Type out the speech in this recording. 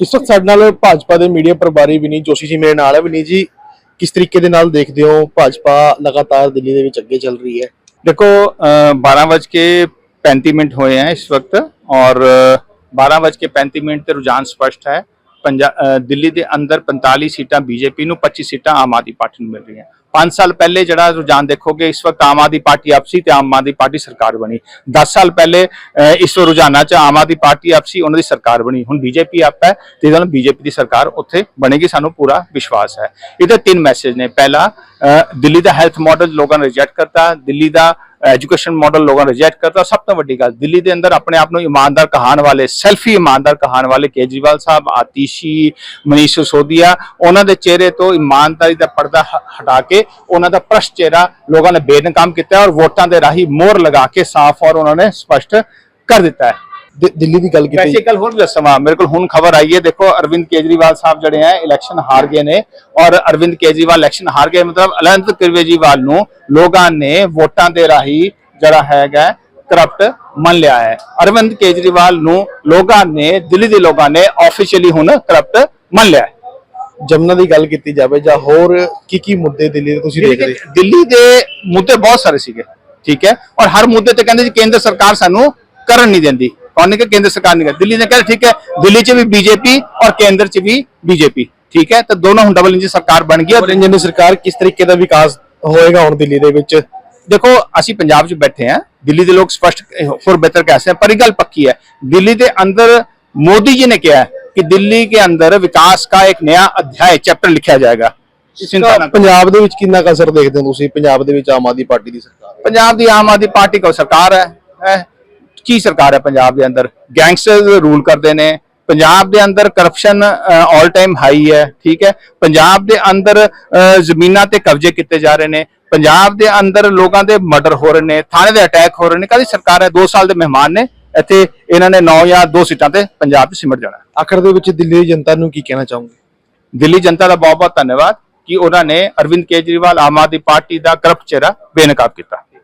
ਇਸ ਵਕਤ ਸਾਡੇ ਨਾਲ ਭਾਜਪਾ ਦੇ ਮੀਡੀਆ ਪ੍ਰਭਾਰੀ ਵਿਨੀ ਜੋਸ਼ੀ ਜੀ ਮੇਰੇ ਨਾਲ ਹੈ। ਵਿਨੀ ਜੀ, ਕਿਸ ਤਰੀਕੇ ਦੇ ਨਾਲ ਦੇਖਦੇ ਹੋ ਭਾਜਪਾ ਲਗਾਤਾਰ ਦਿੱਲੀ ਦੇ ਵਿੱਚ ਅੱਗੇ ਚੱਲ ਰਹੀ ਹੈ? ਦੇਖੋ 12:35 ਮਿੰਟ ਹੋਏ ਹਨ ਇਸ ਵਕਤ ਔਰ 12:35 ਮਿੰਟ ਤੇ ਰੁਝਾਨ ਸਪਸ਼ਟ ਹੈ। ਦਿੱਲੀ ਦੇ ਅੰਦਰ 45 ਸੀਟਾਂ ਬੀਜੇਪੀ ਨੂੰ 25 ਸੀਟਾਂ ਆਮ ਆਦਮੀ ਪਾਰਟੀ ਨੂੰ ਮਿਲ ਰਹੀਆਂ। 5 ਸਾਲ ਪਹਿਲੇ ਜਿਹੜਾ ਰੁਝਾਨ ਦੇਖੋਗੇ, ਇਸ ਵਕਤ ਆਮ ਆਦਮੀ ਪਾਰਟੀ ਆਪਸੀ ਤੇ ਆਮ ਆਦਮੀ ਪਾਰਟੀ ਸਰਕਾਰ ਬਣੀ। 10 ਸਾਲ ਪਹਿਲੇ ਇਸ ਰੁਝਾਨਾਂ 'ਚ ਆਮ ਆਦਮੀ ਪਾਰਟੀ ਆਪਸੀ, ਉਹਨਾਂ ਦੀ ਸਰਕਾਰ ਬਣੀ। ਹੁਣ ਬੀਜੇਪੀ ਆਪ ਹੈ, ਤੇ ਇਹਦਾ ਬੀਜੇਪੀ ਦੀ ਸਰਕਾਰ ਉੱਥੇ ਬਣੇਗੀ, ਸਾਨੂੰ ਪੂਰਾ ਵਿਸ਼ਵਾਸ ਹੈ। ਇਹਦੇ ਤਿੰਨ ਮੈਸੇਜ ਨੇ। ਪਹਿਲਾ ਦਿੱਲੀ ਦਾ ਹੈਲਥ ਮਾਡਲ ਲੋਕਾਂ ਨੇ ਰਿਜੈਕਟ ਕਰਤਾ। ਦਿੱਲੀ ਦਾ ਐਜੂਕੇਸ਼ਨ ਮਾਡਲ ਲੋਕਾਂ ਨੇ ਰਿਜੈਕਟ ਕਰਤਾ ਸਭ ਤੋਂ ਵੱਡੀ ਗੱਲ, ਦਿੱਲੀ ਦੇ ਅੰਦਰ ਆਪਣੇ ਆਪ ਨੂੰ ਇਮਾਨਦਾਰ ਕਹਾਣ ਵਾਲੇ ਸੈਲਫੀ ਇਮਾਨਦਾਰ ਕਹਾਣ ਵਾਲੇ ਕੇਜਰੀਵਾਲ ਸਾਹਿਬ, ਆਤੀਸ਼ੀ, ਮਨੀਸ਼ ਸਿਸੋਦੀਆ, ਉਹਨਾਂ ਦੇ ਚਿਹਰੇ ਤੋਂ ਇਮਾਨਦਾਰੀ ਦਾ ਪਰਦਾ ਹ- ਹਟਾ ਕੇ ਉਹਨਾਂ ਦਾ ਪ੍ਰਸ਼ ਚਿਹਰਾ ਲੋਕਾਂ ਨੇ ਬੇਨਕਾਮ ਕੀਤਾ ਔਰ ਵੋਟਾਂ ਦੇ ਰਾਹੀਂ ਮੋਹਰ ਲਗਾ ਕੇ ਸਾਫ਼ ਔਰ ਉਹਨਾਂ ਨੇ ਸਪਸ਼ਟ ਕਰ ਦਿੱਤਾ ਹੈ। ਦਿੱਲੀ ਦੀ ਗੱਲ ਕੀਤੀ। ਵੈਸੇ ਕੱਲ ਹੋਰ ਵੀ ਦੱਸਾਂ ਮੇਰੇ ਕੋਲ ਹੁਣ ਖਬਰ ਆਈ ਹੈ ਦੇਖੋ ਅਰਵਿੰਦ ਕੇਜਰੀਵਾਲ ਸਾਹਿਬ ਜਿਹੜੇ ਹੈ ਇਲੈਕਸ਼ਨ ਹਾਰ ਗਏ ਨੇ ਔਰ ਅਰਵਿੰਦ ਕੇਜਰੀਵਾਲ ਇਲੈਕਸ਼ਨ ਹਾਰ ਗਏ ਮਤਲਬ ਅਨੰਤ ਕੇਜਰੀਵਾਲ ਨੂੰ ਲੋਕਾਂ ਨੇ ਵੋਟਾਂ ਦੇ ਰਾਹੀਂ ਜਿਹੜਾ ਹੈਗਾ ਕਰਪਟ ਮੰਨ ਲਿਆ ਹੈ। ਅਰਵਿੰਦ ਕੇਜਰੀਵਾਲ ਨੂੰ ਲੋਕਾਂ ਨੇ ਦਿੱਲੀ ਦੇ ਲੋਕਾਂ ਨੇ ਆਫੀਸ਼ੀਅਲੀ ਹੁਣ ਕਰਪਟ ਮੰਨ ਲਿਆ ਜਮਨਾ ਦੀ ਗੱਲ ਕੀਤੀ ਜਾਵੇ ਜਾਂ ਹੋਰ ਕੀ ਕੀ ਮੁੱਦੇ ਦਿੱਲੀ ਦੇ ਤੁਸੀਂ ਦੇਖਦੇ ਦਿੱਲੀ ਦੇ ਮੁੱਦੇ ਬਹੁਤ ਸਾਰੇ ਸੀਗੇ ਠੀਕ ਹੈ? ਔਰ ਹਰ ਮੁੱਦੇ ਤੇ ਕਹਿੰਦੇ ਜੀ ਕੇਂਦਰ ਸਰਕਾਰ ਸਾਨੂੰ ਕਰਨ ਨਹੀਂ ਦਿੰਦੀ। ਕੌਣ ਨੇ ਕਿ ਕੇਂਦਰ ਸਰਕਾਰ ਨਹੀਂ ਕਰ ਦਿੱਲੀ ਨੇ ਕਹਿੰਦਾ ਠੀਕ ਹੈ ਦਿੱਲੀ 'ਚ ਵੀ ਬੀਜੇਪੀ ਔਰ ਕੇਂਦਰ 'ਚ ਵੀ ਬੀਜੇਪੀ ਠੀਕ ਹੈ ਤਾਂ ਦੋਨੋਂ ਹੁਣ ਡਬਲ ਇੰਜਨ ਸਰਕਾਰ ਬਣ ਗਈ ਔਰ ਔਰ ਇੰਜਨ ਦੀ ਸਰਕਾਰ ਕਿਸ ਤਰੀਕੇ ਦਾ ਵਿਕਾਸ ਹੋਏਗਾ ਹੁਣ ਦਿੱਲੀ ਦੇ ਵਿੱਚ ਦੇਖੋ ਅਸੀਂ ਪੰਜਾਬ 'ਚ ਬੈਠੇ ਹਾਂ ਦਿੱਲੀ ਦੇ ਲੋਕ ਸਪਸ਼ਟ ਹੋਰ ਬਿਹਤਰ ਕਹਿ ਸਕਦੇ हैं पर एक गल पक्की है दिल्ली के अंदर मोदी जी ने किया है कि दिल्ली के अंदर विकास का एक नया अध्याय चैप्टर लिखा जाएगा चिंता ना करो। ਪੰਜਾਬ ਦੇ ਵਿੱਚ ਕਿੰਨਾ ਕੁ ਅਸਰ ਦੇਖਦੇ ਹੋ ਤੁਸੀਂ ਪੰਜਾਬ ਦੇ ਵਿੱਚ ਆਮ ਆਦਮੀ ਪਾਰਟੀ ਦੀ ਸਰਕਾਰ ਪੰਜਾਬ ਦੀ ਆਮ ਆਦਮੀ ਪਾਰਟੀ ਕੋਲ ਸਰਕਾਰ ਹੈ ਕੀ ਸਰਕਾਰ ਹੈ ਪੰਜਾਬ ਦੇ ਅੰਦਰ। ਗੈਂਗਸਟਰ ਰੂਲ ਕਰਦੇ ਨੇ। ਪੰਜਾਬ ਦੇ ਅੰਦਰ ਕਰਪਸ਼ਨ 올 ਟਾਈਮ ਹਾਈ ਹੈ ਠੀਕ ਹੈ। ਪੰਜਾਬ ਦੇ ਅੰਦਰ ਜ਼ਮੀਨਾਂ ਤੇ ਕਬਜ਼ੇ ਕੀਤੇ ਜਾ ਰਹੇ ਨੇ। ਪੰਜਾਬ ਦੇ ਅੰਦਰ ਲੋਕਾਂ ਦੇ ਮਰਡਰ ਹੋ ਰਹੇ ਨੇ ਥਾਣੇ ਦੇ ਅਟੈਕ ਹੋ ਰਹੇ ਨੇ। ਕਾਦੀ ਸਰਕਾਰ ਹੈ? 2 ਸਾਲ ਦੇ ਮਹਿਮਾਨ ਨੇ। ਇੱਥੇ ਇਹਨਾਂ ਨੇ 9 ਜਾਂ 2 ਸੀਟਾਂ ਤੇ ਪੰਜਾਬ 'ਚ ਸਿਮਟ ਜਾਣਾ। ਆਖਰ ਦੇ ਵਿੱਚ ਦਿੱਲੀ ਦੀ ਜਨਤਾ ਨੂੰ ਕੀ ਕਹਿਣਾ ਚਾਹੋਗੇ? ਦਿੱਲੀ ਜਨਤਾ ਦਾ ਬਹੁਤ ਬਹੁਤ ਧੰਨਵਾਦ ਕਿ ਉਹਨਾਂ ਨੇ ਅਰਵਿੰਦ ਕੇਜਰੀਵਾਲ ਆਮ ਆਦਮੀ ਪਾਰਟੀ ਦਾ ਕਰਪਟ ਚਿਹਰਾ ਬੇਨਕਾਬ ਕੀਤਾ।